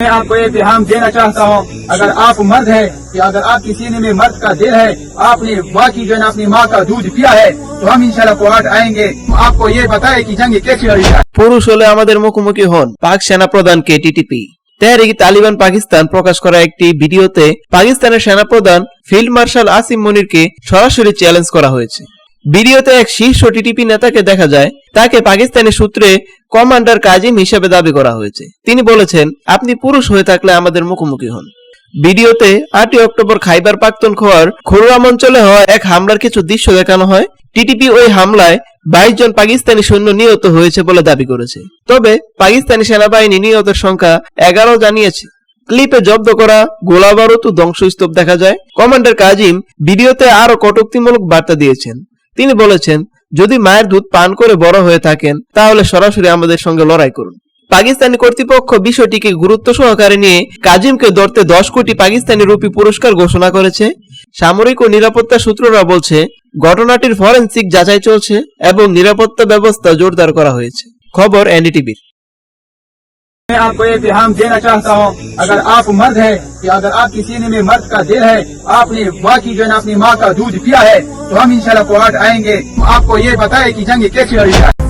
मैं आपको ये पैगाम देना चाहता हूँ अगर आप मर्द है कि अगर आपके सीने में मर्द का दिल है आपने बाकी जो है ना अपनी माँ का दूध पिया है तो हम इंशाल्लाह कोर्ट आएंगे आपको ये बताए कि जंग कैसी लड़ी है পুরুষ হলে আমাদের মুখোমুখি হন পাক সেনা প্রধানকে টিটিপি তেহরিক তালিবান পাকিস্তান প্রকাশ করা একটি ভিডিওতে পাকিস্তানের সেনাপ্রধান ফিল্ড মার্শাল আসিম মনিরকে সরাসরি চ্যালেঞ্জ করা হয়েছে ভিডিওতে এক শীর্ষ টিটিপি নেতাকে দেখা যায়, তাকে পাকিস্তানি সূত্রে কমান্ডার কাজিম হিসেবে দাবি করা হয়েছে। তিনি বলেছেন, আপনি পুরুষ হয়ে থাকলে আমাদের মুখোমুখি হন। ভিডিওতে আটই অক্টোবর খাইবার পাখতুনখোয়ার খুররাম অঞ্চলে হওয়া এক হামলার কিছু দৃশ্য দেখানো হয়। টিটিপি ওই হামলায় বাইশ জন পাকিস্তানি সৈন্য নিহত হয়েছে বলে দাবি করেছে। তবে পাকিস্তানি সেনাবাহিনী নিহতের সংখ্যা এগারো জানিয়েছে। ক্লিপে জব্দ করা গোলা বারুদ ও ধ্বংসস্তূপ দেখা যায়। কমান্ডার কাজিম ভিডিওতে আরও কটুক্তিমূলক বার্তা দিয়েছেন। তিনি বলেছেন, যদি মায়ের দুধ পান করে বড় হয়ে থাকেন, তাহলে সরাসরি আমাদের সঙ্গে লড়াই করুন। পাকিস্তানি কর্তৃপক্ষ বিষয়টিকে গুরুত্ব সহকারে নিয়ে কাজিমকে ধরতে দশ কোটি পাকিস্তানি রুপি পুরস্কার ঘোষণা করেছে। সামরিক ও নিরাপত্তা সূত্ররা বলছে, ঘটনাটির ফরেন্সিক যাচাই চলছে এবং নিরাপত্তা ব্যবস্থা জোরদার করা হয়েছে। খবর এনডিটিভির। میں آپ کو یہ پیغام دینا چاہتا ہوں، اگر آپ مرد ہیں کہ اگر آپ کے سینے میں مرد کا دل ہے، آپ نے واقعی جو ہے نا اپنی ماں کا دودھ پیا ہے، تو ہم انشاءاللہ شاء آئیں گے آپ کو یہ بتائے کہ جنگ کیسے لڑی جائے۔